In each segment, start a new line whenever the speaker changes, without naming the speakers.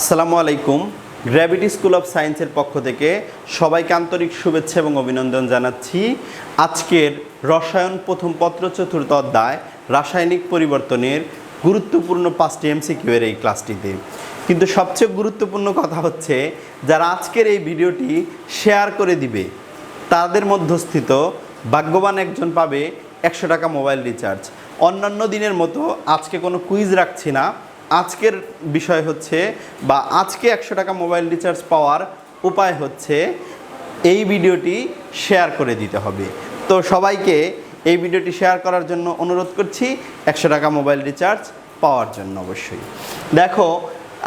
আসসালামু আলাইকুম। Gravity school of সায়েন্সের পক্ষ থেকে সবাইকে আন্তরিক শুভেচ্ছা এবং অভিনন্দন জানাচ্ছি। আজকের রসায়ন প্রথম পত্র চতুর্থ অধ্যায় রাসায়নিক পরিবর্তনের গুরুত্বপূর্ণ পাঁচটি এমসিকিউ এর এই ক্লাসটিতে। কিন্তু সবচেয়ে গুরুত্বপূর্ণ কথা হচ্ছে, যারা আজকের এই ভিডিওটি শেয়ার করে দিবে, তাদের মধ্যস্থিত ভাগ্যবান একজন পাবে একশো টাকা মোবাইল রিচার্জ। অন্যান্য দিনের মতো আজকে কোনো কুইজ রাখছি না। আজকের বিষয় হচ্ছে বা আজকে একশো টাকা মোবাইল রিচার্জ পাওয়ার উপায় হচ্ছে এই ভিডিওটি শেয়ার করে দিতে হবে। তো সবাইকে এই ভিডিওটি শেয়ার করার জন্য অনুরোধ করছি একশো টাকা মোবাইল রিচার্জ পাওয়ার জন্য অবশ্যই। দেখো,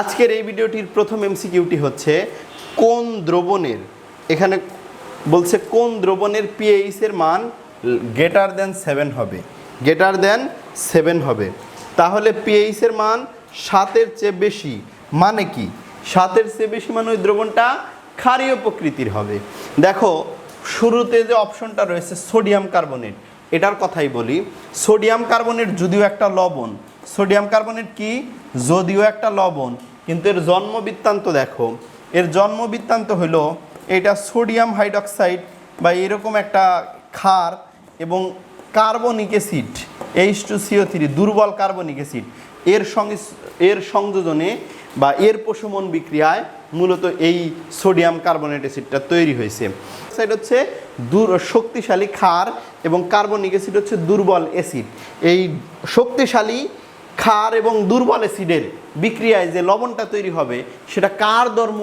আজকের এই ভিডিওটির প্রথম এমসিকিউটি হচ্ছে কোন দ্রবণের, এখানে বলছে কোন দ্রবণের পিএইচ এর মান গ্রেটার দেন সেভেন হবে। গ্রেটার দেন সেভেন হবে। তাহলে পিএইচ এর মান সাতের চেয়ে বেশি মানে কি? সাতের চেয়ে বেশি মানে ওই দ্রবণটা ক্ষারীয় প্রকৃতির হবে। দেখো, শুরুতে যে অপশনটা রয়েছে সোডিয়াম কার্বনেট, এটার কথাই বলি। সোডিয়াম কার্বনেট যদিও একটা লবণ, সোডিয়াম কার্বনেট কি? যদিও একটা লবণ, কিন্তু এর জন্ম বৃত্তান্ত দেখো। এর জন্ম বৃত্তান্ত হলো এটা সোডিয়াম হাইড্রক্সাইড বা এরকম একটা ক্ষার এবং carbonic acid H two CO three দুর্বল কার্বনিক অ্যাসিড। এর এর সংযোজনে বা এর প্রশমন বিক্রিয়ায় মূলত এই সোডিয়াম কার্বনেট অ্যাসিডটা তৈরি হয়েছে। সাইড হচ্ছে দূর, শক্তিশালী ক্ষার এবং কার্বনিক অ্যাসিড হচ্ছে দুর্বল অ্যাসিড। এই শক্তিশালী ক্ষার এবং দুর্বল অ্যাসিডের বিক্রিয়ায় যে লবণটা তৈরি হবে, সেটা কার ধর্ম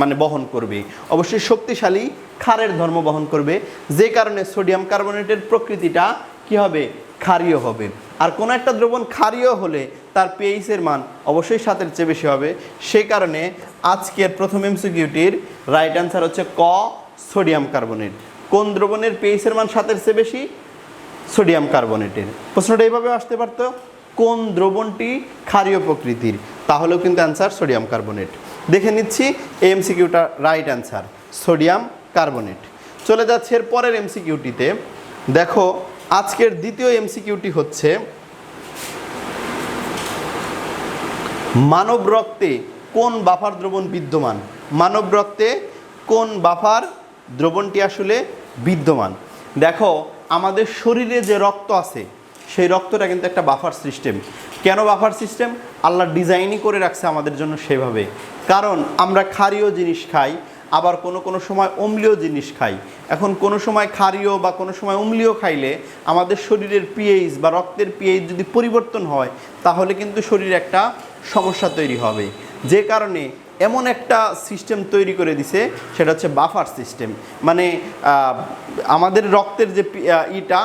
মানে বহন করবে? অবশ্যই শক্তিশালী ক্ষারের ধর্ম বহন করবে। যে কারণে সোডিয়াম কার্বনেটের প্রকৃতিটা কি হবে? ক্ষারীয় হবে। আর কোনো একটা দ্রবণ ক্ষারীয় হলে তার পিএইচের মান অবশ্যই সাতের চেয়ে বেশি হবে। সে কারণে আজকের প্রথম এমসিকিউটির রাইট অ্যান্সার হচ্ছে ক সোডিয়াম কার্বনেট কোন দ্রবণের পিএইচের মান সাতের চেয়ে বেশি? সোডিয়াম কার্বনেটের প্রশ্নটা এইভাবে আসতে পারতো। কোন দ্রবণটি ক্ষারীয় প্রকৃতির? তাহলেও কিন্তু অ্যান্সার সোডিয়াম কার্বনেট দেখে নিচ্ছি এমসিকিউটা রাইট অ্যান্সার সোডিয়াম কার্বনেট চলে যাচ্ছে এর পরের এমসিকিউটিতে দেখো আজকের দ্বিতীয় এমসিকিউটি হচ্ছে, মানব রক্তে কোন বাফার দ্রবণ বিদ্যমান? মানব রক্তে কোন বাফার দ্রবণটি আসলে বিদ্যমান? দেখো, আমাদের শরীরে যে রক্ত আছে, সেই রক্তটা কিন্তু একটা বাফার সিস্টেম। কেন বাফার সিস্টেম? আল্লাহ ডিজাইনই করে রাখছে আমাদের জন্য সেভাবে। কারণ আমরা ক্ষারীয় জিনিস খাই আবার কোনো কোনো সময় অম্লীয় জিনিস খাই। এখন কোনো সময় ক্ষারীয় বা কোনো সময় অম্লীয় খাইলে আমাদের শরীরের পিএইচ বা রক্তের পিএইচ যদি পরিবর্তন হয়, তাহলে কিন্তু শরীরে একটা সমস্যা তৈরি হবে। যে কারণে এমন একটা সিস্টেম তৈরি করে দিছে, সেটা হচ্ছে বাফার সিস্টেম মানে আমাদের রক্তের যে ইটা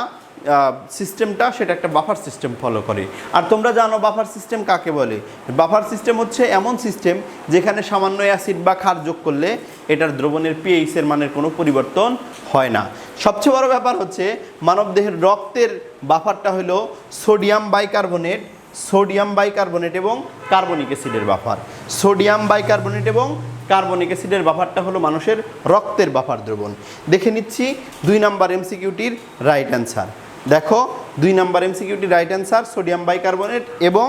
সিস্টেমটা সেটা একটা বাফার সিস্টেম ফলো করে। আর তোমরা জানো বাফার সিস্টেম কাকে বলে? বাফার সিস্টেম হচ্ছে এমন সিস্টেম যেখানে সামান্য অ্যাসিড বা ক্ষার যোগ করলে এটার দ্রবণের পিএইচ এর মানের কোনো পরিবর্তন হয় না। সবচেয়ে বড় ব্যাপার হচ্ছে মানবদেহের রক্তের বাফারটা হলো সোডিয়াম বাইকার্বনেট সোডিয়াম বাইকার্বনেট এবং কার্বনিক অ্যাসিডের বাফার সোডিয়াম বাইকার্বনেট এবং কার্বনিক অ্যাসিডের বাফারটা হলো মানুষের রক্তের বাফার দ্রবণ। দেখে নিচ্ছি দুই নাম্বার এমসিকিউটির রাইট অ্যান্সার দেখো, দুই নাম্বার এমসিকিউটি রাইট অ্যান্সার সোডিয়াম বাইকার্বনেট এবং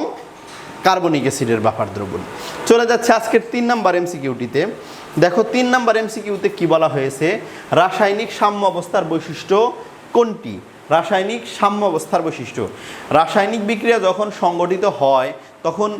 কার্বনিক অ্যাসিডের বাফার দ্রবণ। চলে যাচ্ছে আজকের তিন নাম্বার এমসিকিউটিতে দেখো, তিন নাম্বার এমসিকিউতে কি বলা হয়েছে? রাসায়নিক সাম্য অবস্থার বৈশিষ্ট্য কোনটি? রাসায়নিক সাম্য অবস্থার বৈশিষ্ট্য। রাসায়নিক বিক্রিয়া যখন সংগঠিত হয়, তখন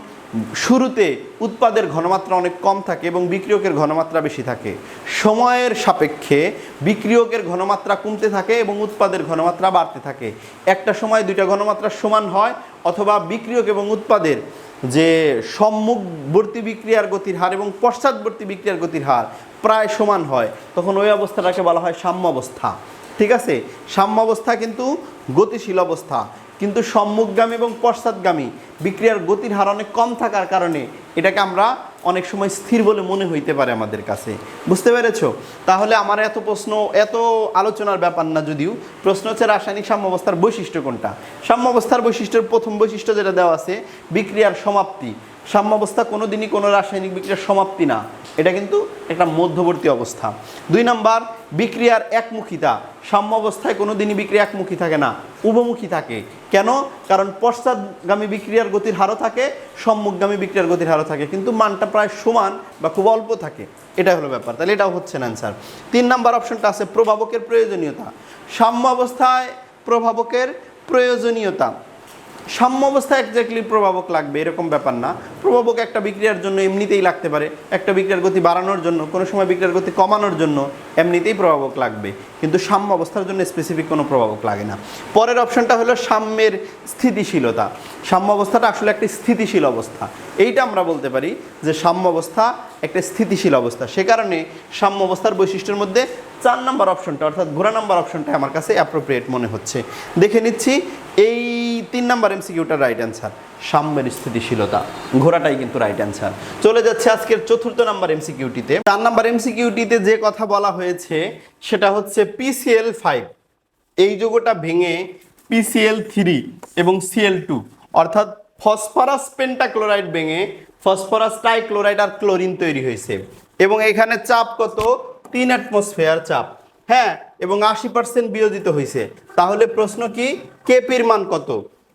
শুরুতে উৎপাদের ঘনমাত্রা অনেক কম থাকে এবং বিক্রিয়কের ঘনমাত্রা বেশি থাকে। সময়ের সাপেক্ষে বিক্রিয়কের ঘনমাত্রা কমতে থাকে এবং উৎপাদের ঘনমাত্রা বাড়তে থাকে। একটা সময় দুইটা ঘনমাত্রা সমান হয় অথবা বিক্রিয়ক এবং উৎপাদের যে সম্মুখবর্তী বিক্রিয়ার গতির হার এবং পশ্চাৎবর্তী বিক্রিয়ার গতির হার প্রায় সমান হয়। তখন ওই অবস্থাটাকে বলা হয় সাম্য অবস্থা ঠিক আছে? সাম্য অবস্থা কিন্তু গতিশীল অবস্থা। কিন্তু সম্মুখগামী এবং পশ্চাৎগামী বিক্রিয়ার গতির হার অনেক কম থাকার কারণে এটাকে আমরা অনেক সময় স্থির বলে মনে হইতে পারে আমাদের কাছে। বুঝতে পেরেছ? তাহলে আমার এত প্রশ্ন, এত আলোচনার ব্যাপার না যদিও। প্রশ্ন হচ্ছে রাসায়নিক সাম্যাবস্থার বৈশিষ্ট্য কোনটা? সাম্যাবস্থার বৈশিষ্ট্যের প্রথম বৈশিষ্ট্য যেটা দেওয়া আছে, বিক্রিয়ার সমাপ্তি। সাম্যাবস্থা কোনো দিনই কোনো রাসায়নিক বিক্রিয়ার সমাপ্তি না। এটা কিন্তু একটা মধ্যবর্তী অবস্থা। দুই নাম্বার, বিক্রিয়ার একমুখিতা। সাম্য অবস্থায় কোনো দিনই বিক্রিয়া একমুখী থাকে না, উভমুখী থাকে। কেন? কারণ পশ্চাৎগামী বিক্রিয়ার গতির হারও থাকে, সম্মুখগামী বিক্রিয়ার গতির হারও থাকে। কিন্তু মানটা প্রায় সমান বা খুব অল্প থাকে। এটা হলো ব্যাপার। তাহলে এটাও হচ্ছে না অ্যান্সার তিন নাম্বার অপশনটা আছে প্রভাবকের প্রয়োজনীয়তা। সাম্য অবস্থায় প্রভাবকের প্রয়োজনীয়তা। সাম্য অবস্থায় একজাক্টলি প্রভাবক লাগবে, এরকম ব্যাপার না। প্রভাবক একটা বিক্রিয়ার জন্য এমনিতেই লাগতে পারে, একটা বিক্রিয়ার গতি বাড়ানোর জন্য, কোনো সময় বিক্রিয়ার গতি কমানোর জন্য এমনিতেই প্রভাবক লাগবে। কিন্তু সাম্য অবস্থার জন্য স্পেসিফিক কোনো প্রভাবক লাগে না। পরের অপশনটা হলো সাম্যের স্থিতিশীলতা। সাম্য অবস্থাটা আসলে একটি স্থিতিশীল অবস্থা। এইটা আমরা বলতে পারি যে সাম্য অবস্থা একটা স্থিতিশীল অবস্থা। সে কারণে সাম্য অবস্থার বৈশিষ্ট্যের মধ্যে চার নাম্বার অপশনটা অর্থাৎ ঘোরা নাম্বার অপশনটা আমার কাছে অ্যাপ্রোপ্রিয়েট মনে হচ্ছে। দেখে নিচ্ছি, এই তিন নাম্বার এমসিকিউটার রাইট অ্যান্সার সাম্যের স্থিতিশীলতা। ঘোরাটাই কিন্তু রাইট অ্যান্সার চলে যাচ্ছে আজকের চতুর্থ নাম্বার এমসিকিউটিতে চার নাম্বার এমসিকিউটিতে যে কথা বলা হয়েছে, সেটা হচ্ছে পিসিএল ফাইভ এই যৌগটা ভেঙে পিসিএল থ্রি এবং সিএল টু অর্থাৎ ফসফরাস পেন্টাক্লোরাইড ভেঙে ফসফরাস টাইক্লোরাইড আর ক্লোরিন তৈরি হয়েছে। এবং এখানে চাপ কত? তিন অ্যাটমসফেয়ার চাপ। হ্যাঁ এবং আশি পার্সেন্ট বিয়োজিত হয়েছে তাহলে প্রশ্ন কি? কেপির মান কত?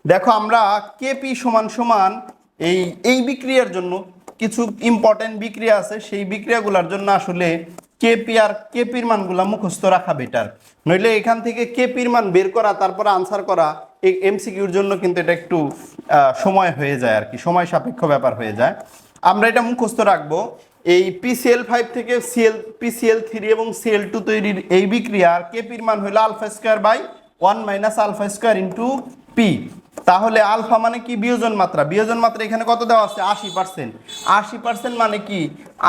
দেখো, আমরা কেপি সমান সমান এই এই বিক্রিয়ার জন্য কিছু ইম্পর্টেন্ট বিক্রিয়া আছে। সেই বিক্রিয়াগুলোর জন্য আসলে কেপি আর কেপির মানগুলা মুখস্থ রাখা বেটার নইলে এখান থেকে কেপির মান বের করা, তারপর আনসার করা, এই এমসিকিউর জন্য কিন্তু এটা একটু সময় হয়ে যায় আর কি। সময় সাপেক্ষ ব্যাপার হয়ে যায়। আমরা এটা মুখস্থ রাখব। এই পিসিএল ফাইভ থেকে সিএল পিসিএল থ্রি এবং সিএল টু তৈরির এই বিক্রিয়ার কেপির মান হলো alpha square by one minus alpha square into P তাহলে আলফা মানে কি? বিয়োজন মাত্রা। বিয়োজন মাত্রা এখানে কত দেওয়া আছে? আশি পার্সেন্ট আশি পার্সেন্ট মানে কি?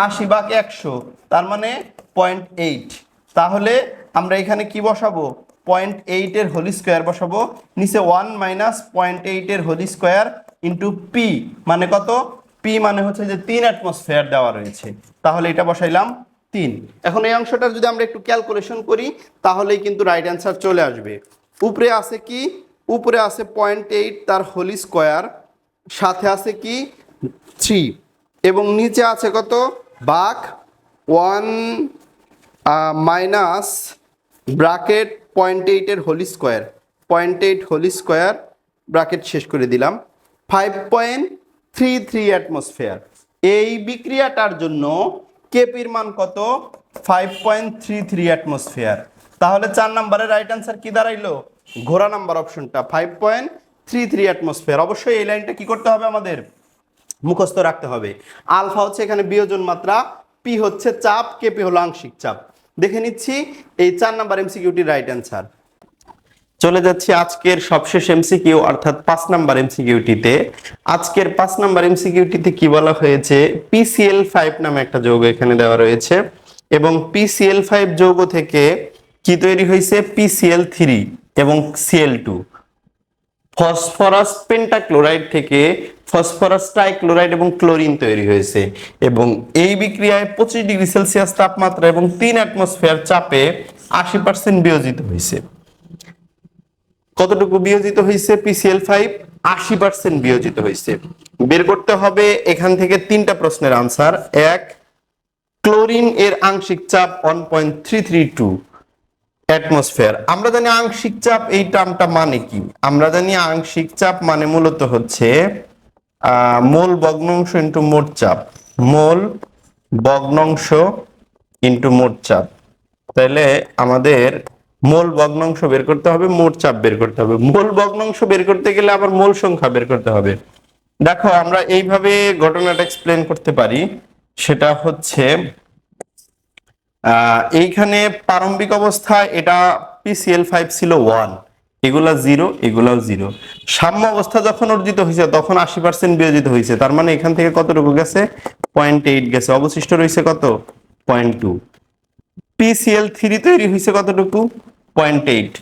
আশি ভাগ একশো, তার মানে পয়েন্ট এইট তাহলে আমরা এখানে কি বসাবো? পয়েন্ট এইটের হোলি স্কোয়ার বসাবো। নিচে ওয়ান মাইনাস পয়েন্ট এইটের হোলি স্কোয়ার ইন্টু পি মানে কত? পি মানে হচ্ছে যে তিন অ্যাটমসফেয়ার দেওয়া রয়েছে। তাহলে এটা বসাইলাম তিন। এখন এই অংশটার যদি আমরা একটু ক্যালকুলেশন করি, তাহলেই কিন্তু রাইট অ্যান্সার চলে আসবে। উপরে আছে কি? উপরে আছে পয়েন্ট এইট তার হোলি স্কোয়ার সাথে আছে কি? থ্রি এবং নিচে আছে কত? বাঘ ওয়ান মাইনাস ব্রাকেট পয়েন্ট এইটের whole square point eight whole square bracket শেষ করে দিলাম। Five point three three atmosphere. এই বিক্রিয়াটার জন্য কেপির মান কত? Five point three three atmosphere. তাহলে চার নাম্বারের রাইট অ্যান্সার কি দাঁড়াইলো? ঘোরা নাম্বার অপশনটা five point three three atmosphere. অবশ্যই এই লাইনটা কি করতে হবে আমাদের? মুখস্থ রাখতে হবে। আলফা হচ্ছে এখানে বিয়োজন মাত্রা পি হচ্ছে চাপ কেপি হলো আংশিক চাপ। দেখে নিচ্ছি, এই চার নাম্বার এমসিকিউটির রাইট অ্যান্সার চলে যাচ্ছি আজকের সবশেষ এমসিকিউ অর্থাৎ পাঁচ নাম্বার এমসিকিউটিতে আজকের পাঁচ নাম্বার এমসিকিউটিতে কি বলা হয়েছে? পিসিএল ফাইভ নামে একটা যৌগ এখানে দেওয়া রয়েছে। এবং পিসিএল ফাইভ যৌগ থেকে কি তৈরি হয়েছে? পিসিএল থ্রি এবং সিএল টু ফসফরাস পেন্টাক্লোরাইড থেকে ফসফরাস ট্রাইক্লোরাইড এবং ক্লোরিন তৈরি হয়েছে। এবং এই বিক্রিয়ায় পঁচিশ ডিগ্রি সেলসিয়াস তাপমাত্রা এবং তিন অ্যাটমসফিয়ার চাপে আশি পার্সেন্ট বিয়োজিত হয়েছে। কতটুকু বিয়োজিত হয়েছে? পিসিএল ফাইভ আশি পার্সেন্ট বিয়োজিত হয়েছে। বের করতে হবে এখান থেকে তিনটা প্রশ্নের আনসার এক ক্লোরিন এর আংশিক চাপ one point three three two atmosphere আমরা জানি আংশিক চাপ এই টার্মটা মানে কি? আমরা জানি আংশিক চাপ মানে মূলত হচ্ছে মোল ভগ্নাংশ ইন্টু মোট চাপ। মোল ভগ্নাংশ ইন্টু মোট চাপ। তাহলে আমাদের মোল ভগ্নাংশ বের করতে হবে, মোট চাপ বের করতে হবে। মূল ভগ্নাংশ বের করতে গেলে আবার মূল সংখ্যা বের করতে হবে। দেখো, আমরা এইভাবে ঘটনাটা এক্সপ্লেন করতে পারি। সেটা হচ্ছে এইখানে প্রারম্ভিক অবস্থায় এটা পিসিএল ফাইভ ছিল ওয়ান এগুলা জিরো এগুলাও জিরো সাম্য অবস্থা যখন অর্জিত হয়েছে, তখন আশি পার্সেন্ট বিয়োজিত হয়েছে। তার মানে এখান থেকে কতটুকু গেছে? পয়েন্ট এইট গেছে। অবশিষ্ট রয়েছে কত? পয়েন্ট টু পিসিএল থ্রি তৈরি হয়েছে কতটুকু? Point eight.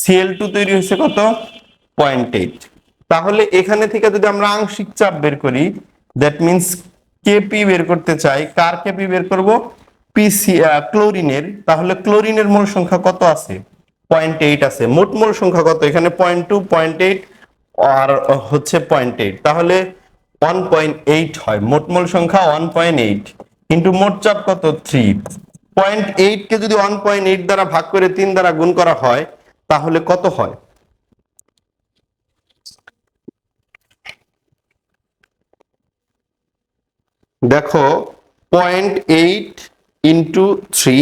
সিএল টু তৈরি হয়েছে কত? Point eight. তাহলে এখানে থেকে যদি আমরা আংশিক চাপ বের করি দ্যাট মিনস কেপি বের করতে চাই, কার কেপি বের করব? পিসি ক্লোরিনের তাহলে ক্লোরিনের মোল সংখ্যা কত আছে? পয়েন্ট এইট আছে। মোট মোল সংখ্যা কত? এখানে পয়েন্ট টু, পয়েন্ট এইট, আর হচ্ছে পয়েন্ট এইট। তাহলে ওয়ান পয়েন্ট এইট হয়। মোট মোল সংখ্যা ওয়ান পয়েন্ট এইট কিন্তু মোট চাপ কত? থ্রি পয়েন্ট এইট কে যদি ওয়ান পয়েন্ট এইট দ্বারা ভাগ করে তিন দ্বারা গুণ করা হয়, তাহলে কত হয়? দেখো point eight into three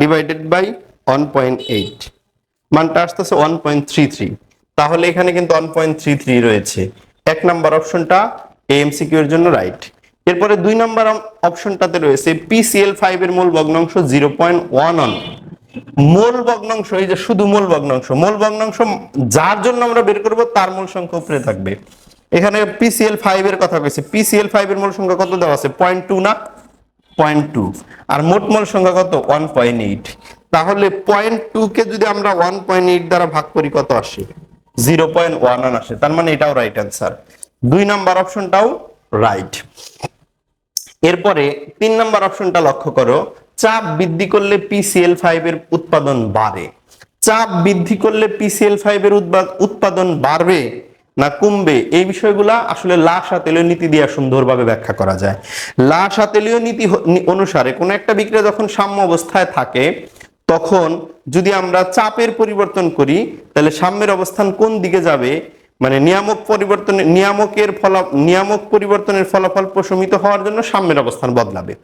divided by one point eight মানটা আসতেছে ওয়ান পয়েন্ট থ্রি থ্রি তাহলে এখানে কিন্তু ওয়ান পয়েন্ট থ্রি থ্রি রয়েছে। এক নাম্বার অপশনটা এমসিকিউ এর জন্য রাইট এরপরে দুই নাম্বার অপশনটাতে রয়েছে পিসিএল ফাইভ এর মূল ভগ্নাংশ জিরো পয়েন্ট ওয়ান অন মূল ভগ্নাংশ, এই যে শুধু মূল ভগ্নাংশ মূল ভগ্নাংশ যার জন্য আমরা বের করব তার মূল সংখ্যা উপরে থাকবে। এখানে পিসিএল ফাইভ এর কথা কইছে। পিসিএল ফাইভ এর মূল সংখ্যা কত দেওয়া আছে? পয়েন্ট টু না? পয়েন্ট টু আর মোট মূল সংখ্যা কত? ওয়ান পয়েন্ট এইট তাহলে পয়েন্ট টু কে যদি আমরা ওয়ান পয়েন্ট এইট দ্বারা ভাগ করি কত আসে? জিরো পয়েন্ট ওয়ান আসে। তার মানে এটাও রাইট অ্যান্সার দুই নাম্বার অপশনটাও রাইট এরপরে তিন নাম্বার অপশনটা লক্ষ্য করো। চাপ বৃদ্ধি করলে পিসিএল ফাইভ এর উৎপাদন বাড়ে। চাপ বৃদ্ধি করলে পিসিএল ফাইভ এর উৎপাদন বাড়বে না কমবে? এই বিষয়গুলা আসলে লাশ আতেলীয় নীতি দিয়ে সুন্দরভাবে ব্যাখ্যা করা যায়। লাশ আতেলীয় নীতি অনুসারে কোন একটা বিক্রিয়া যখন সাম্য অবস্থায় থাকে, তখন যদি আমরা চাপের পরিবর্তন করি, তাহলে সাম্যের অবস্থান কোন দিকে যাবে? মানে নিয়ামক পরিবর্তনের নিয়ামকের ফলা নিয়ামক পরিবর্তনের ফলাফল প্রশমিত হওয়ার জন্য সাম্যের অবস্থান বদলাবে।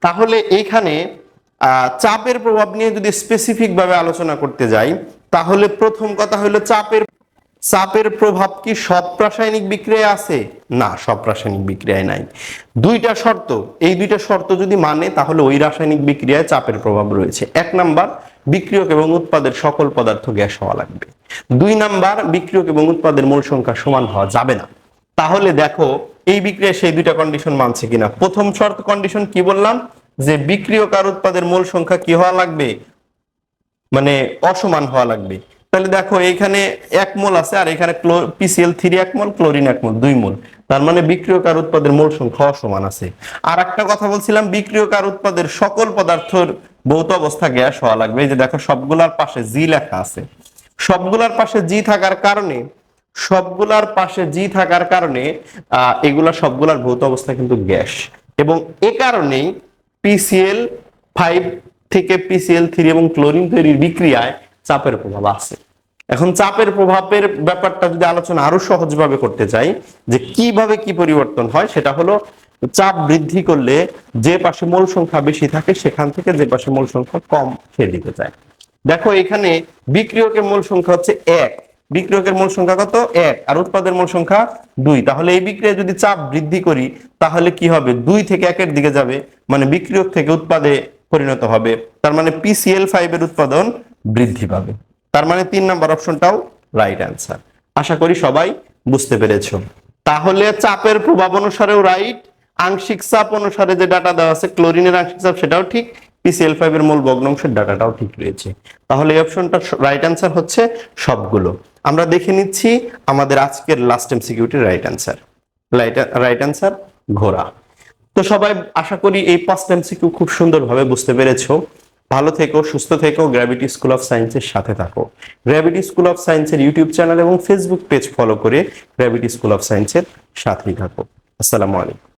তাহলে এইখানে আহ, চাপের প্রভাব নিয়ে যদি স্পেসিফিক ভাবে আলোচনা করতে যাই তাহলে প্রথম কথা হলো চাপের চাপের প্রভাব কি সব রাসায়নিক বিক্রিয়ায় আছে? না সব রাসায়নিক বিক্রিয়ায় নাই। দুইটা শর্ত এই দুইটা শর্ত যদি মানে তাহলে ওই রাসায়নিক বিক্রিয়ায় চাপের প্রভাব রয়েছে। এক নাম্বার বিক্রিয়ক এবং উৎপাদের সকল পদার্থ গ্যাস হওয়া লাগবে। দুই নাম্বার, বিক্রিয়ক এবং উৎপাদের মূল সংখ্যা সমান হওয়া যাবে না। তাহলে দেখো, এই বিক্রিয়া সেই দুইটা কন্ডিশন মানছে কিনা। প্রথম শর্ত কন্ডিশন কি বললাম? যে বিক্রিয়ক আর উৎপাদের মূল সংখ্যা কি হওয়া লাগবে? মানে অসমান হওয়া লাগবে। তাহলে দেখো এখানে এক মোল আছে আর এখানে পিসিএল থ্রি এক মোল, ক্লোরিন এক মোল, দুই মোল। তার মানে বিক্রিয়ক আর উৎপাদের মোল সংখ্যা অসমান আছে। আর একটা কথা বলছিলাম, বিক্রিয়ক আর উৎপাদের সকল পদার্থের ভৌত অবস্থা গ্যাস হওয়া লাগবে। এই যে দেখো, সবগুলার পাশে জি লেখা আছে। সবগুলার পাশে জি থাকার কারণে, সবগুলার পাশে জি থাকার কারণে এগুলা সবগুলার ভৌত অবস্থা কিন্তু গ্যাস। এবং এ কারণেই পিসিএল ফাইভ থেকে পিসিএল থ্রি এবং ক্লোরিন তৈরির বিক্রিয়ায় চাপের প্রভাব আছে। এখন চাপের প্রভাবের ব্যাপারটা যদি আলোচনা আরও সহজভাবে করতে চাই, যে কীভাবে কি পরিবর্তন হয়, সেটা হলো চাপ বৃদ্ধি করলে যে পাশে মোল সংখ্যা বেশি থাকে, সেখান থেকে যে পাশে মোল সংখ্যা কম সেদিকে যায়। দেখো, এখানে বিক্রিয়কের মোল সংখ্যা হচ্ছে এক। বিক্রিয়কের মোল সংখ্যা কত? এক। আর উৎপাদের মোল সংখ্যা দুই। তাহলে এই বিক্রিয়া যদি চাপ বৃদ্ধি করি, তাহলে কি হবে? দুই থেকে একের দিকে যাবে মানে বিক্রিয়ক থেকে উৎপাদে পরিণত হবে। তার মানে পিসিএল ফাইভ এর উৎপাদন বৃদ্ধি পাবে। তার মানে তিন নাম্বার অপশনটাও রাইট অ্যান্সার আশা করি সবাই বুঝতে পেরেছ। তাহলে চাপের প্রভাব অনুসারেও রাইট আংশিক চাপ অনুসারে যে ডাটা দেওয়া আছে ক্লোরিনের আংশিক চাপ সেটাও ঠিক পিসিএল ফাইভ এর মূল ভগ্নাংশের ডাটাটাও ঠিক রয়েছে। তাহলে এই অপশনটা রাইট অ্যান্সার হচ্ছে সবগুলো। আমরা দেখে নিচ্ছি আমাদের আজকের লাস্ট এমসিকিউটির রাইট অ্যান্সার রাইট অ্যান্সার ঘোড়া তো সবাই আশা করি এই পাঁচ এমসিকিউ খুব সুন্দরভাবে বুঝতে পেরেছ। ভালো থেকো, সুস্থ থেকো গ্র্যাভিটি স্কুল অফ সায়েন্সের সাথে থাকো। গ্র্যাভিটি স্কুল অফ সায়েন্সের ইউটিউব চ্যানেল এবং ফেসবুক পেজ ফলো করে গ্র্যাভিটি স্কুল অফ সায়েন্সের সাথেই থাকো। আসসালামু আলাইকুম।